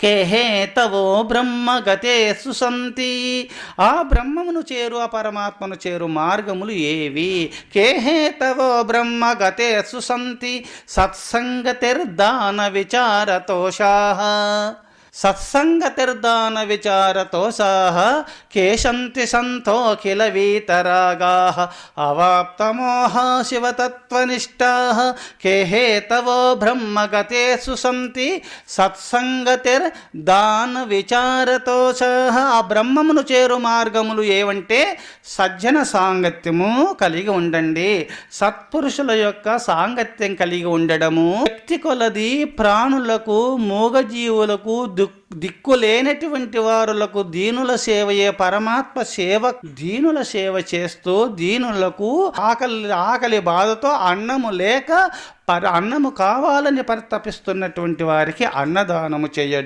కేహే తవో బ్రహ్మగతే సుసంతి. ఆ బ్రహ్మమును చేరు ఆ పరమాత్మను చేరు మార్గములు ఏవి? కేహే తవో బ్రహ్మగతే సుసంతి. సత్సంగతిర్దాన విచారతోషా. సత్సంగతిర్దాన విచారతోషాః కేశంతి సంతోఖిల వీతరాగా అవాప్తమోహ శివతత్వనిష్టాః కేహేతవో బ్రహ్మగతే సుసంతి సత్సంగతిర్దాన విచారతోషాః ఆ బ్రహ్మమును చేరు మార్గములు ఏవంటే సజ్జన సాంగత్యము కలిగి ఉండండి. సత్పురుషుల యొక్క సాంగత్యం కలిగి ఉండడము వ్యక్తి కొలది ప్రాణులకు మూగజీవులకు దిక్ దిక్కు లేనటువంటి వారులకు దీనుల సేవయే పరమాత్మ సేవ దీనుల సేవ చేస్తూ దీనులకు ఆకలి ఆకలి బాధతో అన్నము లేక పర అన్నము కావాలని పరితపిస్తున్నటువంటి వారికి అన్నదానము చేయడం.